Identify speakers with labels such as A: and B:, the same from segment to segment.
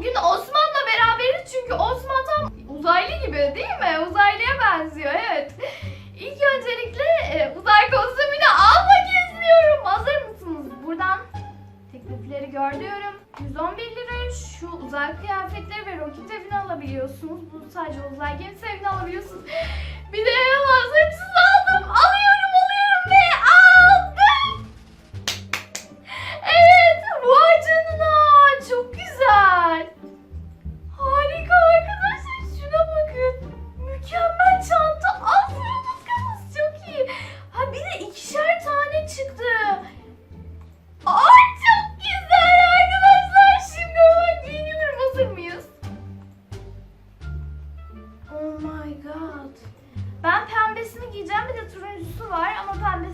A: bugün olsun.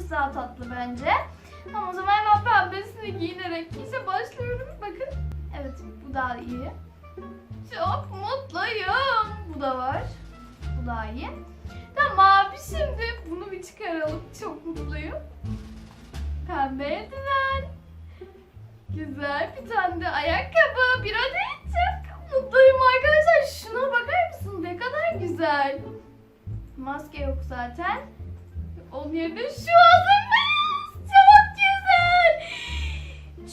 A: Pembesi daha tatlı bence. Tamam o zaman hemen pembesini giyinerek işe başlıyorum. Bakın. Evet bu daha iyi. Çok mutluyum. Bu da var. Bu daha iyi. Tamam şimdi bunu bir çıkaralım. Çok mutluyum. Pembe eldiven. Güzel bir tane de ayakkabı. Bir adet mutluyum arkadaşlar. Şuna bakar mısın? Ne kadar güzel. Maske yok zaten. Yerine şu hazır? Çok güzel.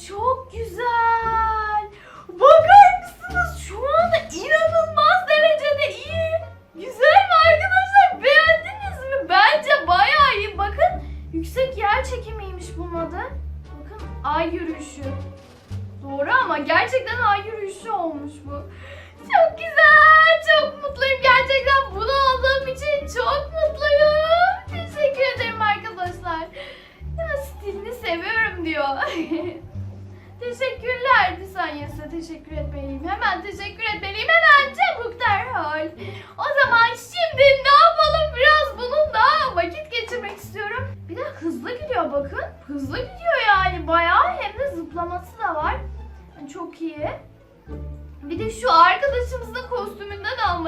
A: Çok güzel. Bakar mısınız? Şu anda inanılmaz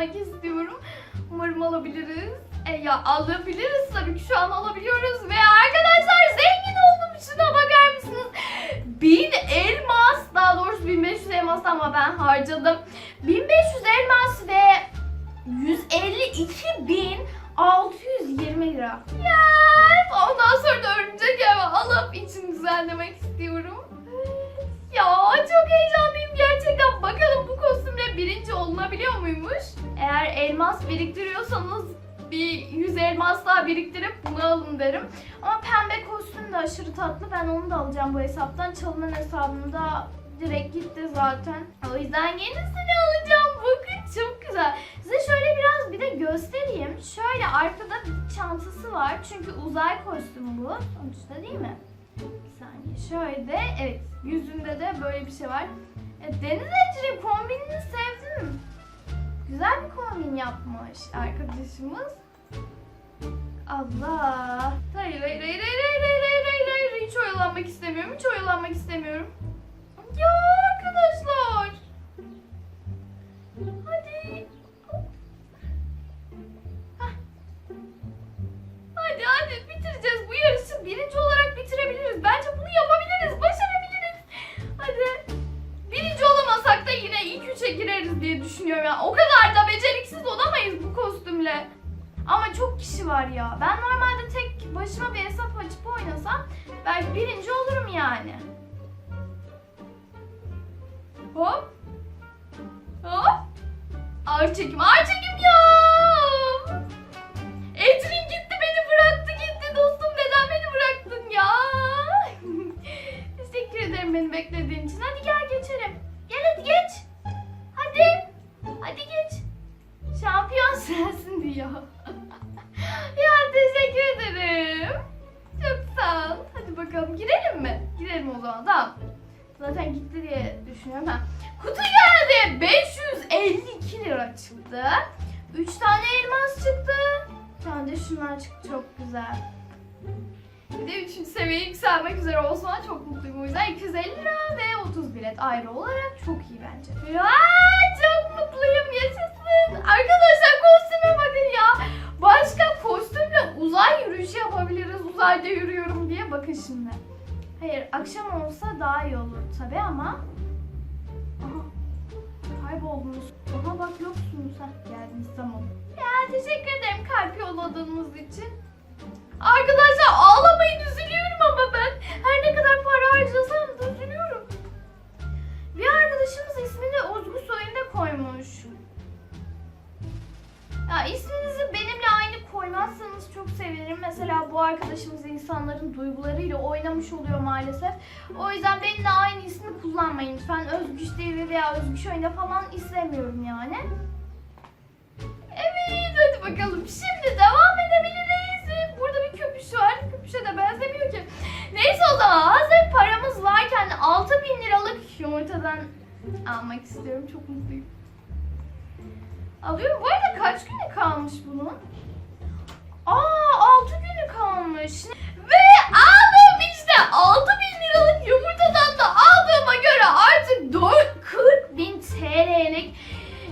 A: almak istiyorum. Umarım alabiliriz. E ya alabiliriz tabii ki şu an alabiliyoruz. Ve arkadaşlar zengin oldum. Şuna bakar mısınız? 1000 elmas daha doğrusu 1500 elmas ama ben harcadım. 1500 elmas ve 152.620 lira. Ya ondan sonra da örümcek evi alıp için düzenlemek istiyorum. Ya çok heyecanlıyım gerçekten. Bakalım bu kostümle birinci olunabiliyor muymuş? Eğer elmas biriktiriyorsanız bir 100 elmas daha biriktirip bunu alın derim. Ama pembe kostüm de aşırı tatlı. Ben onu da alacağım bu hesaptan. Çalınan hesabımda direkt gitti zaten. O yüzden yenisini alacağım. Bakın çok güzel. Size şöyle biraz bir de göstereyim. Şöyle arkada bir çantası var. Çünkü uzay kostümü bu. Sonuçta değil mi? Saniye. Şöyle evet yüzünde de böyle bir şey var. E, Deniz Ecri kombinini sevdim. Güzel bir kombin yapmış arkadaşımız. Allah. Hayır hayır hayır hayır hayır hayır hayır hayır hayır hiç oyalanmak istemiyorum hiç oyalanmak istemiyorum. Ya arkadaşlar. Hadi. Bitireceğiz bu yarışı birinci olarak bitirebiliriz. Bence bunu yapabiliriz başarabiliriz. Hadi. Birinci olamasak da yine ilk üçe gireriz diye düşünüyorum. Yani o kadar da beceriksiz olamayız bu kostümle. Ama çok kişi var ya. Ben normalde tek başıma bir hesap açıp oynasam belki birinci olurum yani. Hop. Hop. Ağır çekim, ağır çekim ya. Beni beklediğin için. Hadi gel geçelim. Gel hadi geç. Hadi. Hadi geç. Şampiyon sensin diyor. ya teşekkür ederim. Çok sağ ol. Hadi bakalım girelim mi? Girelim o zaman tamam. Zaten gitti diye düşünüyorum. Ha. Kutu geldi. 552 lira çıktı. 3 tane elmas çıktı. Bir tane de şunlar çıktı. Çok güzel. Bir de 3. seviyeye yükselmek üzere Osman çok mutluyum. O yüzden 250 lira ve 30 bilet ayrı olarak çok iyi bence. Ya çok mutluyum yaşasın. Arkadaşlar kostüme bakın ya. Başka kostümle uzay yürüyüşü yapabiliriz. Uzayda yürüyorum diye bakın şimdi. Hayır akşam olsa daha iyi olur tabi ama Aha. Kayboldunuz. Aha bak yoksunuz. Heh geldiniz tamam. Ya teşekkür ederim kalp yolladığınız için. Arkadaşlar ağlamayın üzülüyorum ama ben. Her ne kadar para harcasam da üzülüyorum. Bir arkadaşımız ismini Özgü Soyun'a koymuş. Ya isminizi benimle aynı koymazsanız çok sevinirim. Mesela bu arkadaşımız insanların duygularıyla oynamış oluyor maalesef. O yüzden benimle aynı ismi kullanmayın lütfen. Özgüç TV veya Özgüç Oyunda falan istemiyorum yani. Evet hadi bakalım. Şimdi devam edebiliriz. Burada bir köpüş var. Köpüşe de benzemiyor ki. Neyse o zaman hazır paramız varken 6000 liralık yumurtadan almak istiyorum. Çok mutluyum. Alıyorum. Bu arada kaç günü kalmış bunun? Aa 6 günü kalmış. Ve aldım işte 6000 liralık yumurtadan da aldığıma göre artık 4 40 bin TL'lik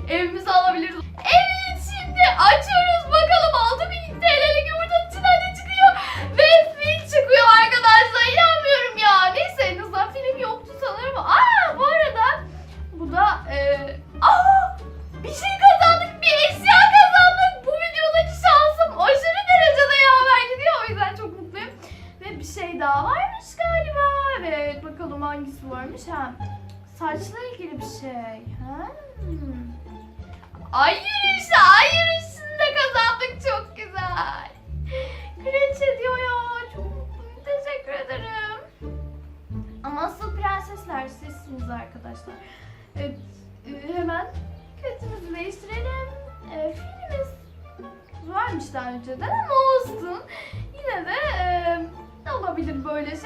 A: evimizi alabiliriz. Evet şimdi açıyoruz bakalım 6000 TL'lik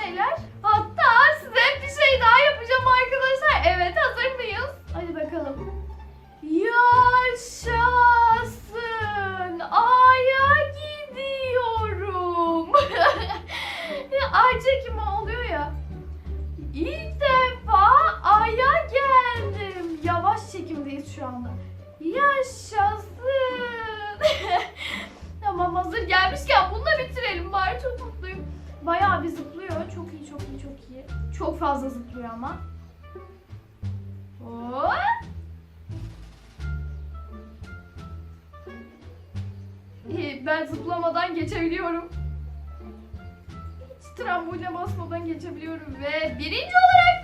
A: şeyler. Hatta ve birinci olarak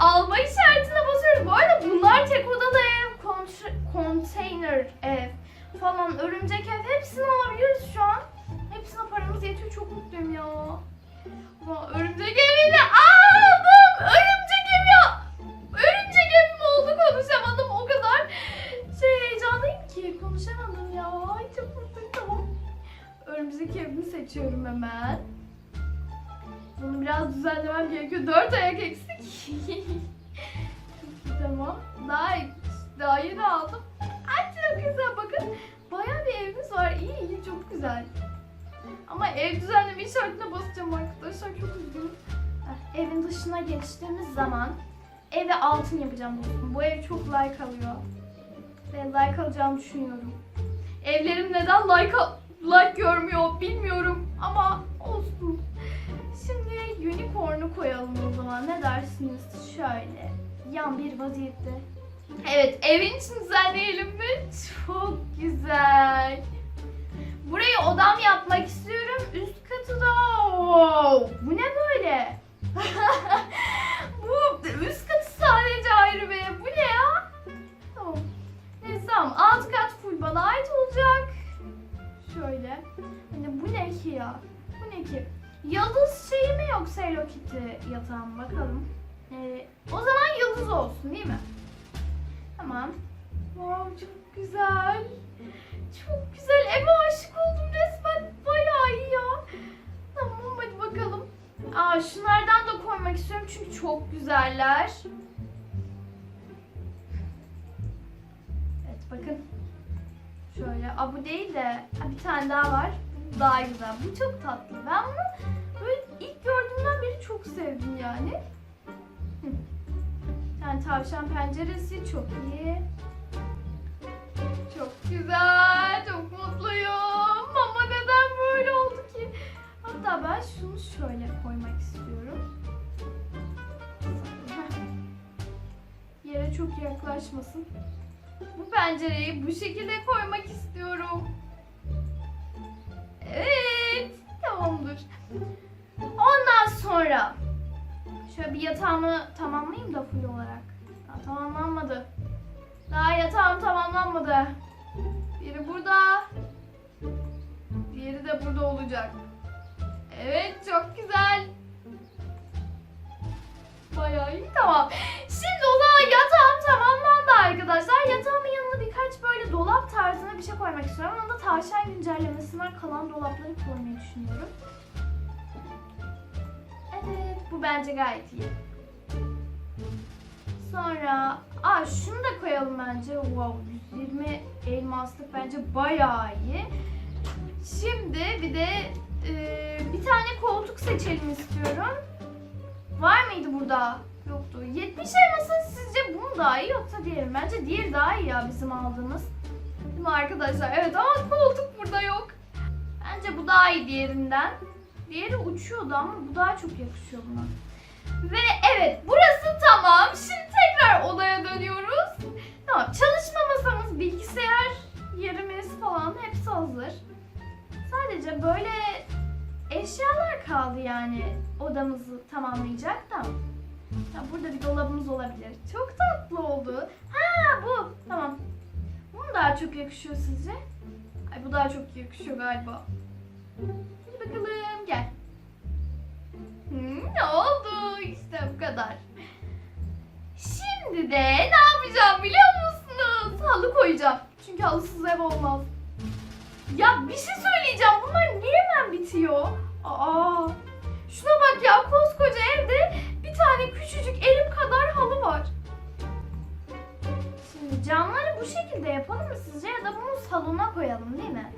A: alma işaretine basıyoruz. Bu arada bunlar tek odalı ev, konteyner ev falan, örümcek ev hepsini alabiliyoruz şu an. Hepsine paramız yetiyor. Çok mutluyum ya. Ama örümcek evini aldım. Örümcek evi. Örümcek evim oldu konuşamadım o kadar. Şey heyecanlıyım ki konuşamadım ya. Ay çok mutluyum tamam. Örümcek evimi seçiyorum hemen. Bunu biraz düzenlemem gerekiyor. Dört ayak eksik. tamam. Daha daha yeni aldım. Ay çok güzel bakın. Bayağı bir evimiz var. İyi iyi çok güzel. Ama ev düzenleme işaretine basacağım arkadaşlar. Çok üzgünüm. Heh, Evin dışına geçtiğimiz zaman eve altın yapacağım dostum. Bu ev çok like alıyor. Ve like alacağımı düşünüyorum. Evlerim neden like like görmüyor bilmiyorum ama olsun. Şimdi unicorn'u koyalım o zaman. Ne dersiniz? Şöyle yan bir vaziyette. Evet, evin için düzenleyelim mi? Çok güzel. Burayı odam yapmak istiyorum. Üst katı da wow. Bu ne böyle? Bu üst katı sadece ayrı ev. Bu ne ya? Tamam. Neyse tamam. Alt kat full bana ait olacak. Şöyle. Hani bu ne ki ya? Bu ne ki? Yıldız şeyi mi yoksa Hello Kitty yatağım bakalım. Ee, o zaman yıldız olsun değil mi? Tamam. Wow çok güzel. Çok güzel. Eve aşık oldum resmen. Bayağı iyi ya. Tamam hadi bakalım. Aa şunlardan da koymak istiyorum çünkü çok güzeller. Evet bakın. Şöyle. Aa bu değil de bir tane daha var. Daha güzel. Bu çok tatlı. Ben bunu böyle ilk gördüğümden beri çok sevdim yani. Tane tavşan penceresi çok iyi. Çok güzel. Çok mutluyum. Ama neden böyle oldu ki? Hatta ben şunu şöyle koymak istiyorum. Yere çok yaklaşmasın. Bu pencereyi bu şekilde koymak istiyorum. Evet. Tamamdır. Ondan sonra şöyle bir yatağımı tamamlayayım da full olarak. Daha tamamlanmadı. Daha yatağım tamamlanmadı. Biri burada. Diğeri de burada olacak. Evet çok güzel. Bayağı iyi tamam. Şimdi o zaman yatağım tamamlandı arkadaşlar. Yatağımın yanına birkaç böyle dolap tarzına bir şey koymak istiyorum. Onu da tavşan güncellemesinden kalan dolapları koymayı düşünüyorum. Evet bu bence gayet iyi. Sonra aa şunu da koyalım bence. Wow 120 elmaslık bence bayağı iyi. Şimdi bir de e, bir tane koltuk seçelim istiyorum. Var mıydı burada? Yoktu. 70 elmasın sizce bu daha iyi yoksa diğeri mi? Bence diğeri daha iyi ya bizim aldığımız. Değil mi arkadaşlar? Evet ama koltuk burada yok. Bence bu daha iyi diğerinden. Diğeri uçuyordu ama bu daha çok yakışıyor buna. Ve evet burası tamam. Şimdi tekrar odaya dönüyoruz. Tamam çalışma masamız, bilgisayar yerimiz falan hepsi hazır. Sadece böyle eşyalar kaldı yani odamızı tamamlayacak da. Ya burada bir dolabımız olabilir. Çok tatlı oldu. Ha bu. Tamam. Bu mu daha çok yakışıyor sizce? Ay bu daha çok yakışıyor galiba. Hadi bakalım gel. Hmm, ne oldu? İşte bu kadar. Şimdi de ne yapacağım biliyor musunuz? Halı koyacağım. Çünkü halısız ev olmaz. Ya bir şey söyleyeceğim. Bunlar niye hemen bitiyor? Aa, şuna bak ya koskoca evde tane küçücük elim kadar halı var. Şimdi camları bu şekilde yapalım mı sizce ya da bunu salona koyalım değil mi?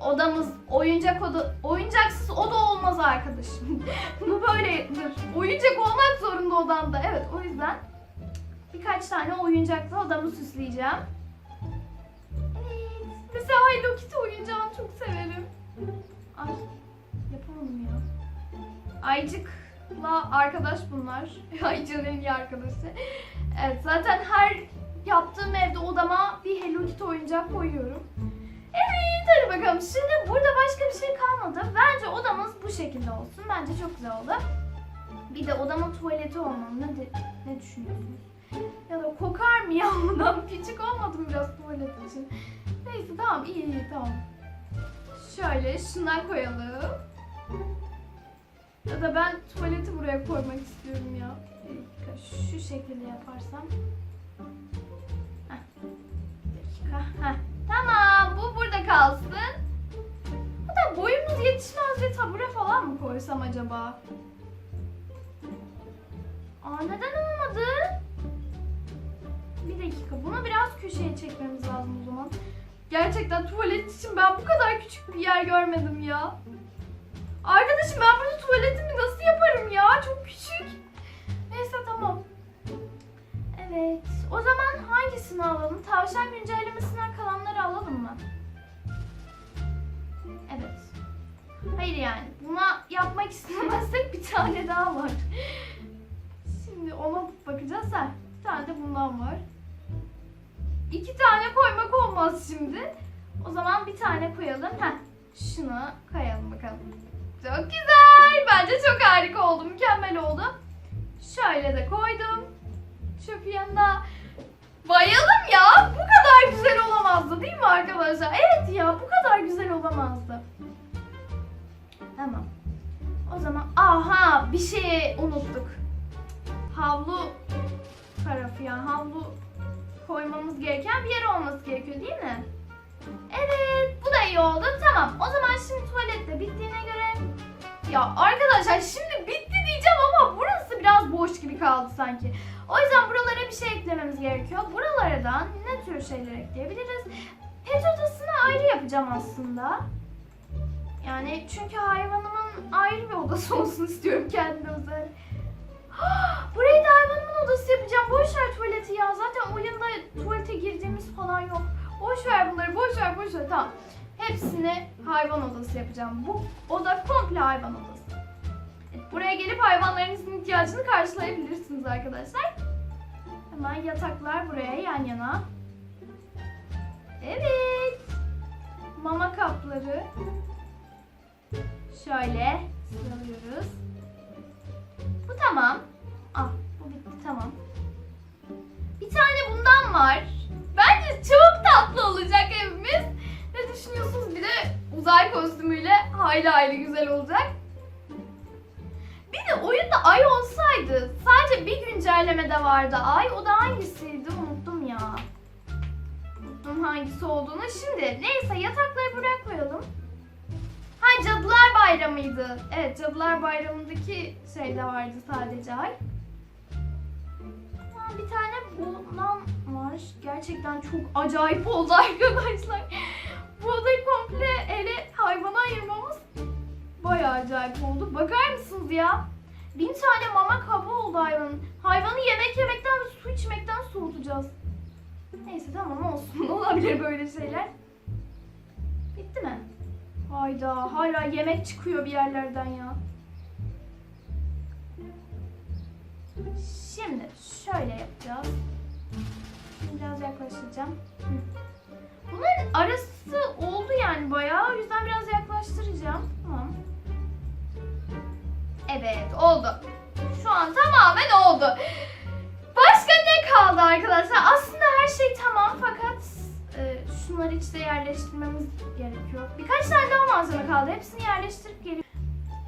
A: Odamız oyuncak oda, oyuncaksız oda olmaz arkadaşım. Bu böyledir. Oyuncak olmak zorunda odamda. Evet o yüzden birkaç tane oyuncakla odamı süsleyeceğim. Evet. Mesela Hello Kitty oyuncağını çok severim. Ay yapamadım ya. Aycık'la arkadaş bunlar. Aycık'ın en iyi arkadaşı. Evet zaten her yaptığım evde odama bir Hello Kitty oyuncak koyuyorum. Evet hadi bakalım. Şimdi burada başka bir şey kalmadı. Bence odamız bu şekilde olsun. Bence çok güzel oldu. Bir de odama tuvaleti olmalı. Ne, de- ne düşünüyorsunuz? Ya da kokar mı ya odam? Küçük olmadı mı biraz tuvalet için? Neyse tamam iyi iyi tamam. Şöyle şundan koyalım. Ya da ben tuvaleti buraya koymak istiyorum ya. Şu şekilde yaparsam. Heh. Bir dakika. Heh. Tamam bu burada kalsın. Hatta boyumuz yetişmez bir tabure falan mı koysam acaba? Aa neden olmadı? Bir dakika bunu biraz köşeye çekmemiz lazım o zaman. Gerçekten tuvalet için ben bu kadar küçük bir yer görmedim ya. Arkadaşım ben burada tuvaletimi nasıl yaparım ya? Çok küçük. Neyse tamam. Evet. O zaman hangisini alalım? Tavşan güncellemesinden kalanları alalım mı? Evet. Hayır yani. Buna yapmak istemezsek bir tane daha var. Şimdi ona bakacağız ha. Bir tane de bundan var. İki tane koymak olmaz şimdi. O zaman bir tane koyalım. Heh. Şunu koyalım bakalım. Çok güzel. Bence çok harika oldu. Mükemmel oldu. Şöyle de koydum. Çöpü yanında. Bayılım ya. Bu kadar güzel olamazdı değil mi arkadaşlar? Evet ya bu kadar güzel olamazdı. Tamam. O zaman aha bir şey unuttuk. Havlu tarafı. Yani havlu koymamız gereken bir yer olması gerekiyor değil mi? Evet bu da iyi oldu. Tamam o zaman şimdi tuvalette bittiğine göre... Ya arkadaşlar şimdi bitti diyeceğim ama burası biraz boş gibi kaldı sanki. O yüzden buralara bir şey eklememiz gerekiyor. Buralara da ne tür şeyler ekleyebiliriz? Pet odasını ayrı yapacağım aslında. Yani çünkü hayvanımın ayrı bir odası olsun istiyorum kendine özel. Burayı da hayvanımın odası yapacağım. Boş ver tuvaleti ya. Zaten oyunda tuvalete girdiğimiz falan yok. Boş ver bunları. Boş ver boş ver. Tamam. Hepsini hayvan odası yapacağım. Bu oda komple hayvan odası. Buraya gelip hayvanlarınızın ihtiyacını karşılayabilirsiniz arkadaşlar. Hemen yataklar buraya yan yana. Evet. Mama kapları. Şöyle sıralıyoruz. Bu tamam. Ah bu bitti tamam. Bir tane bundan var. Bence çok tatlı olacak evimiz. Ne düşünüyorsunuz? Bir de uzay kostümüyle hayli hayli güzel olacak. Bir de oyunda ay olsaydı sadece bir güncellemede vardı ay. O da hangisiydi? Unuttum ya. Unuttum hangisi olduğunu. Şimdi neyse yatakları buraya koyalım. Ha Cadılar Bayramı'ydı. Evet Cadılar Bayramı'ndaki şeyde vardı sadece ay. Ha, bir tane bundan var. Gerçekten çok acayip oldu arkadaşlar. Bu odayı komple ele hayvana ayırmamız bayağı acayip oldu. Bakar mısınız ya? Bin tane mama kabı oldu hayvanın. Hayvanı yemek yemekten ve su içmekten soğutacağız. Neyse tamam olsun. Olabilir böyle şeyler. Bitti mi? Hayda hala yemek çıkıyor bir yerlerden ya. Şimdi şöyle yaklaştıracağım. Bunların arası oldu yani bayağı. O yüzden biraz yaklaştıracağım. Tamam. Evet oldu. Şu an tamamen oldu. Başka ne kaldı arkadaşlar? Aslında her şey tamam fakat e, şunları içte yerleştirmemiz gerekiyor. Birkaç tane daha malzeme kaldı. Hepsini yerleştirip geliyorum.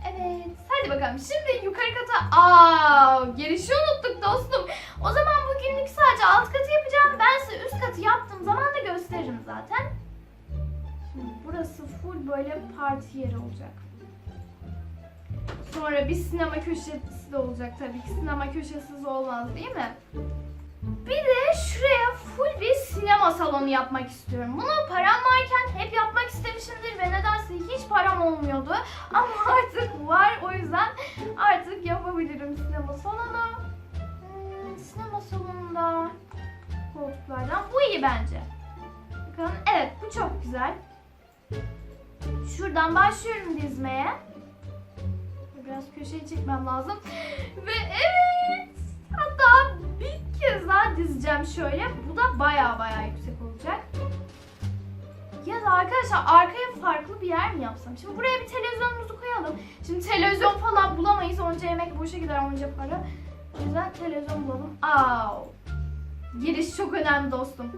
A: Evet. Hadi bakalım. Şimdi yukarı kata... Aa, girişi unuttuk dostum. O zaman bugünlük sadece alt katı yapacağım. Ben size üst katı yaptığım zaman da gösteririm zaten. Şimdi burası full böyle parti yeri olacak. Sonra bir sinema köşesi de olacak tabii ki. Sinema köşesiz olmaz değil mi? Bir de şuraya full bir sinema salonu yapmak istiyorum. Bunu param varken hep yapmak istemişimdir ve nedense hiç param olmuyordu. Ama artık var o yüzden artık yapabilirim sinema salonu. Hmm, sinema salonunda koltuklardan bu iyi bence. Bakın evet bu çok güzel. Şuradan başlıyorum dizmeye. Biraz köşeye çekmem lazım. Ve evet hatta bir kez daha dizeceğim şöyle. Bu da baya baya yüksek olacak. Ya da arkadaşlar arkaya farklı bir yer mi yapsam? Şimdi buraya bir televizyonumuzu koyalım. Şimdi televizyon falan bulamayız. Onca yemek boşa gider onca para. O yüzden televizyon bulalım. Au. Giriş çok önemli dostum.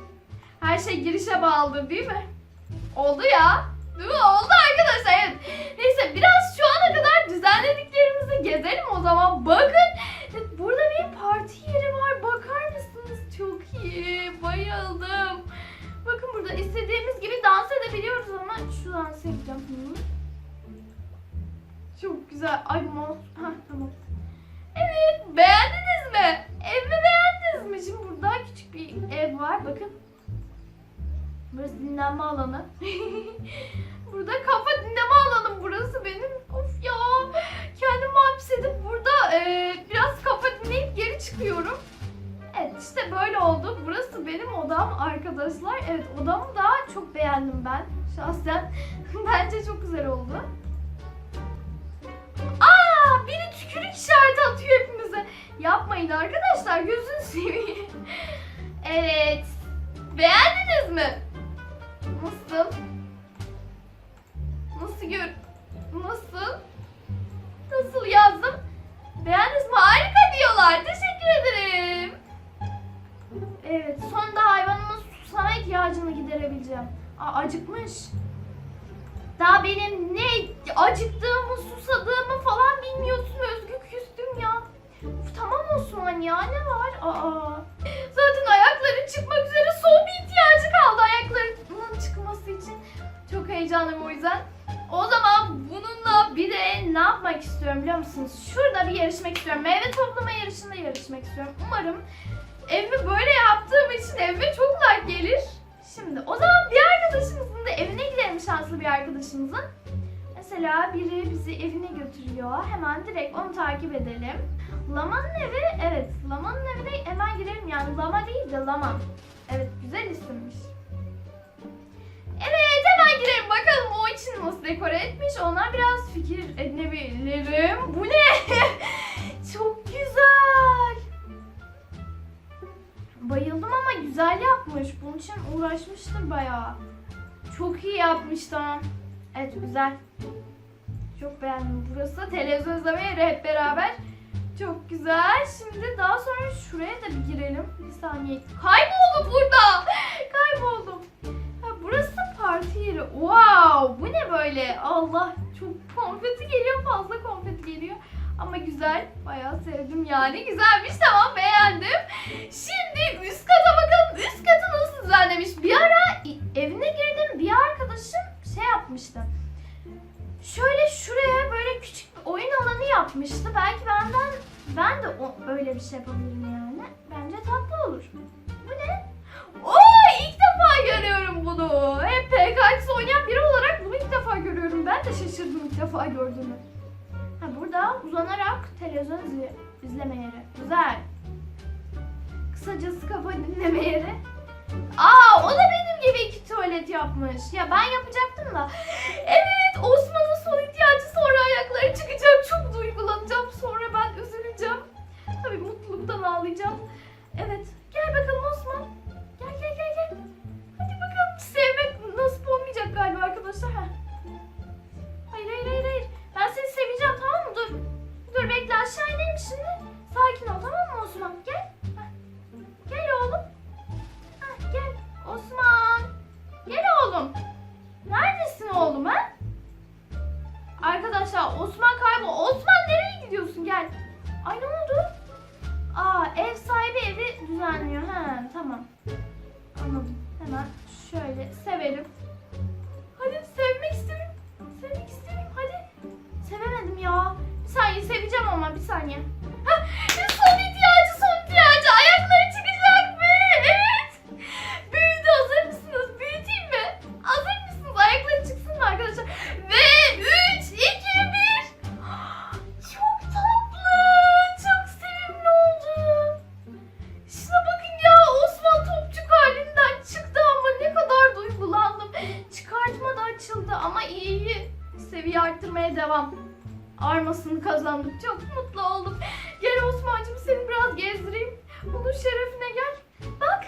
A: Her şey girişe bağlıdır değil mi? Oldu ya. Değil mi? Oldu arkadaşlar. Evet. Neyse biraz şu ana kadar düzenlediklerimizi gezelim o zaman. Bakın. Parti yeri var. Bakar mısınız? Çok iyi. Bayıldım. Bakın burada istediğimiz gibi dans edebiliyoruz ama şu dans edeceğim. Çok güzel. Ay mouse. Ha tamam. Evet beğendiniz mi? Evimi beğendiniz mi? Şimdi burada küçük bir ev var. Bakın. Burası dinlenme alanı. burada kafa dinleme alanım burası benim. Of ya. Kendimi hapsedip burada e, biraz kafa dinleyip geri çıkıyorum. Evet işte böyle oldu. Burası benim odam arkadaşlar. Evet odamı da çok beğendim ben. Şahsen bence çok güzel oldu. Aa biri tükürük işareti atıyor hepimize. Yapmayın arkadaşlar gözünü seveyim. Evet. Beğendiniz mi? Nasıl? Nasıl? Nasıl? Nasıl yazdım? Beğendiniz mi? Harika diyorlar. Teşekkür ederim. Evet, sonunda hayvanımın susama ihtiyacını giderebileceğim. Aa, acıkmış. Daha benim ne acıktığımı, susadığımı falan bilmiyorsun Özgü küstüm ya. Uf, tamam Osman ya ne var? Aa. Musunuz? Şurada bir yarışmak istiyorum. Meyve toplama yarışında yarışmak istiyorum. Umarım evimi böyle yaptığım için evime çok like gelir. Şimdi o zaman bir arkadaşımızın da evine gidelim şanslı bir arkadaşımızın. Mesela biri bizi evine götürüyor. Hemen direkt onu takip edelim. Lama'nın evi, evet Lama'nın evine hemen girelim. Yani Lama değil de Lama. Evet güzel isimmiş. Evet hemen girelim bakalım o için nasıl dekore etmiş. Ona biraz fikir edinebilirim. Bu ne? Çok güzel. Bayıldım ama güzel yapmış. Bunun için uğraşmıştır bayağı. Çok iyi yapmış tamam. Evet güzel. Çok beğendim. Burası televizyon izleme yeri hep beraber. Çok güzel. Şimdi daha sonra şuraya da bir girelim. Bir saniye. Kayboldum burada. Kayboldum. Yeri. Wow! Bu ne böyle? Allah çok konfeti geliyor. Fazla konfeti geliyor. Ama güzel. Bayağı sevdim yani. Güzelmiş. Tamam beğendim. Şimdi üst kata bakalım. Üst katı nasıl düzenlemiş? Bir ara evine girdim. Bir arkadaşım şey yapmıştı. Şöyle şuraya böyle küçük bir oyun alanı yapmıştı. Belki benden ben de o, öyle bir şey yapabilirim yani. Bence tatlı olur. Bu ne? Ben de şaşırdım ilk defa gördüğümü. Ha burada uzanarak televizyon izle, izleme yeri. Güzel. Kısacası kafa dinleme yeri. Aa o da benim gibi iki tuvalet yapmış. Ya ben yapacaktım da. Evet Osman'ın Seviye arttırmaya devam. Armasını kazandık. Çok mutlu oldum. Gel Osman'cığım seni biraz gezdireyim. Bunun şerefine gel. Bak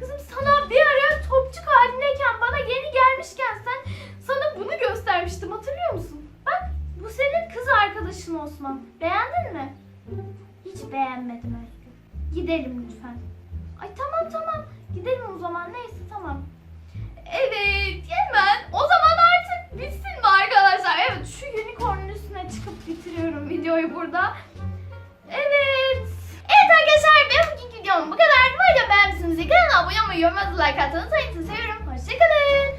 A: kızım sana bir ara topçuk halindeyken bana yeni gelmişken sen sana bunu göstermiştim hatırlıyor musun? Bak bu senin kız arkadaşın Osman. Beğendin mi? Hiç beğenmedim Özgür. Gidelim lütfen. Ay tamam tamam. Gidelim o zaman. Neyse tamam. Evet hemen. O zaman artık bitsin mi arkadaşlar? Evet şu unicorn'un üstüne çıkıp bitiriyorum videoyu burada. Evet. Evet arkadaşlar benim bugünkü videom bu kadar. Umarım beğenmişsinizdir. Kanala abone olmayı, yorum atmayı, like unutmayın. Sizi seviyorum. Hoşçakalın.